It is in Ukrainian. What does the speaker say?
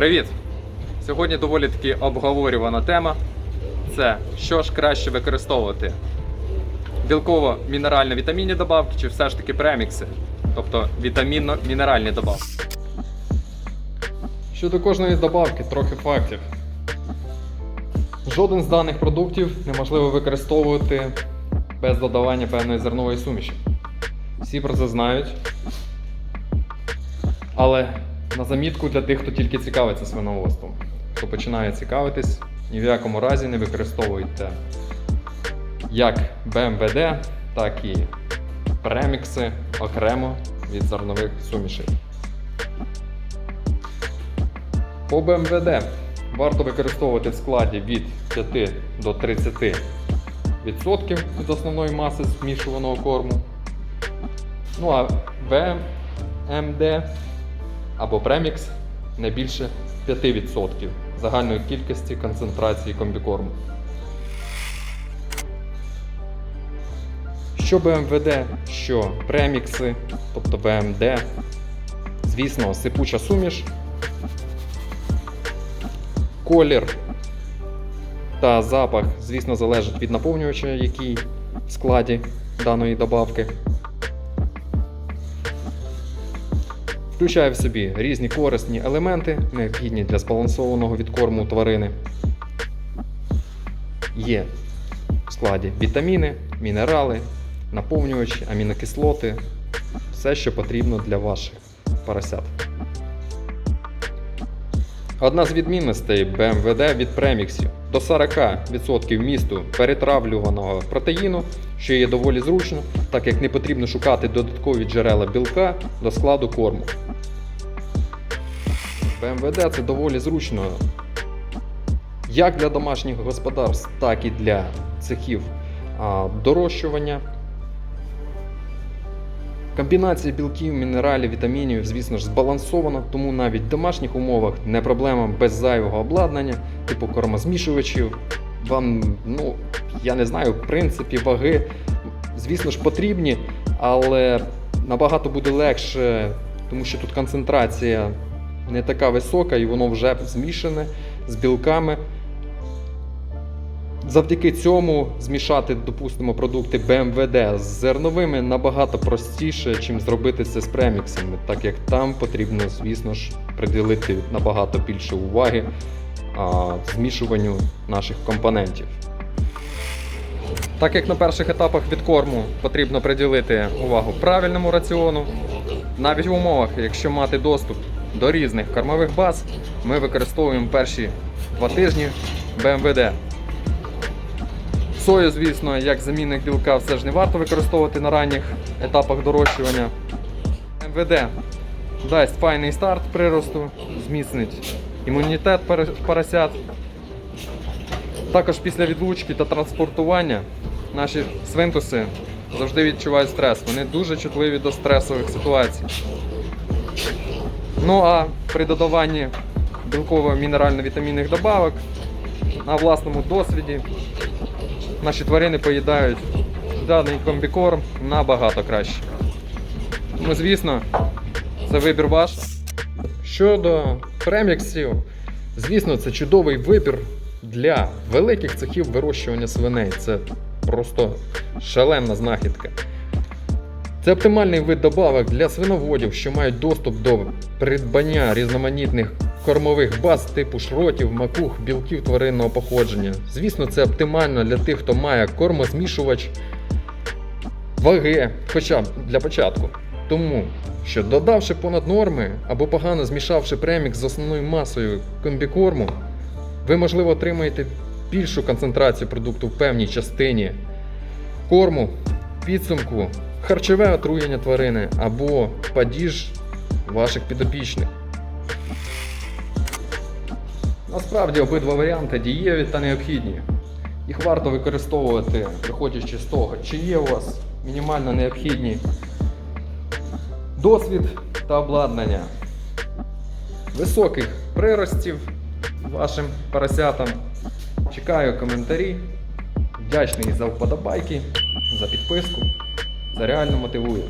Привіт! Сьогодні доволі таки обговорювана тема. Це що ж краще використовувати? Білково-мінерально-вітамінні добавки чи все ж таки премікси, тобто вітамінно-мінеральні добавки. Щодо кожної добавки, трохи фактів. Жоден з даних продуктів неможливо використовувати без додавання певної зернової суміші. Всі про це знають. Але на замітку для тих, хто тільки цікавиться свиноводством, хто починає цікавитись, ні в якому разі не використовуйте як БМВД, так і премікси окремо від зернових сумішей. По БМВД варто використовувати в складі від 5 до 30% від основної маси змішуваного корму. Ну а ВМД або премікс не більше 5% загальної кількості концентрації комбікорму. Що БМВД, що премікси, тобто БМД, звісно, сипуча суміш, колір та запах, звісно, залежить від наповнювача, який в складі даної добавки. Включає в собі різні корисні елементи, необхідні для збалансованого відкорму тварини. Є в складі вітаміни, мінерали, наповнювачі, амінокислоти, все, що потрібно для ваших поросят. Одна з відмінностей БМВД від преміксів до 40% вмісту перетравлюваного протеїну, що є доволі зручно, так як не потрібно шукати додаткові джерела білка до складу корму. БМВД це доволі зручно як для домашніх господарств, так і для цехів дорощування. Комбінація білків, мінералів, вітамінів, звісно ж, збалансована, тому навіть в домашніх умовах не проблема без зайвого обладнання, типу кормозмішувачів. Вам, ну, я не знаю, в принципі, ваги, звісно ж, потрібні, але набагато буде легше, тому що тут концентрація не така висока і воно вже змішане з білками. Завдяки цьому змішати, допустимо, продукти БМВД з зерновими набагато простіше, чим зробити це з преміксами, так як там потрібно, звісно ж, приділити набагато більше уваги а, змішуванню наших компонентів. Так як на перших етапах відкорму потрібно приділити увагу правильному раціону, навіть в умовах, якщо мати доступ до різних кормових баз, ми використовуємо перші два тижні БМВД. Сою, звісно, як замінник білка все ж не варто використовувати на ранніх етапах дорощування. МВД дасть файний старт приросту, зміцнить імунітет поросят. Також після відлучки та транспортування наші свинтуси завжди відчувають стрес. Вони дуже чутливі до стресових ситуацій. Ну а при додаванні білково-мінерально-вітамінних добавок на власному досвіді наші тварини поїдають даний комбікорм набагато краще. Ну, звісно, це вибір ваш. Щодо преміксів, звісно, це чудовий вибір для великих цехів вирощування свиней. Це просто шаленна знахідка. Це оптимальний вид добавок для свиноводів, що мають доступ до придбання різноманітних кормових баз типу шротів, макух, білків тваринного походження. Звісно, це оптимально для тих, хто має кормозмішувач ваги, хоча б для початку. Тому що додавши понад норми або погано змішавши премікс з основною масою комбікорму, ви, можливо, отримаєте більшу концентрацію продукту в певній частині корму, підсумку, харчове отруєння тварини або падіж ваших підопічних. Насправді обидва варіанти дієві та необхідні. Їх варто використовувати, виходячи з того, чи є у вас мінімально необхідні досвід та обладнання високих приростів вашим поросятам. Чекаю коментарі. Вдячний за вподобайки, за підписку. Це реально мотивує.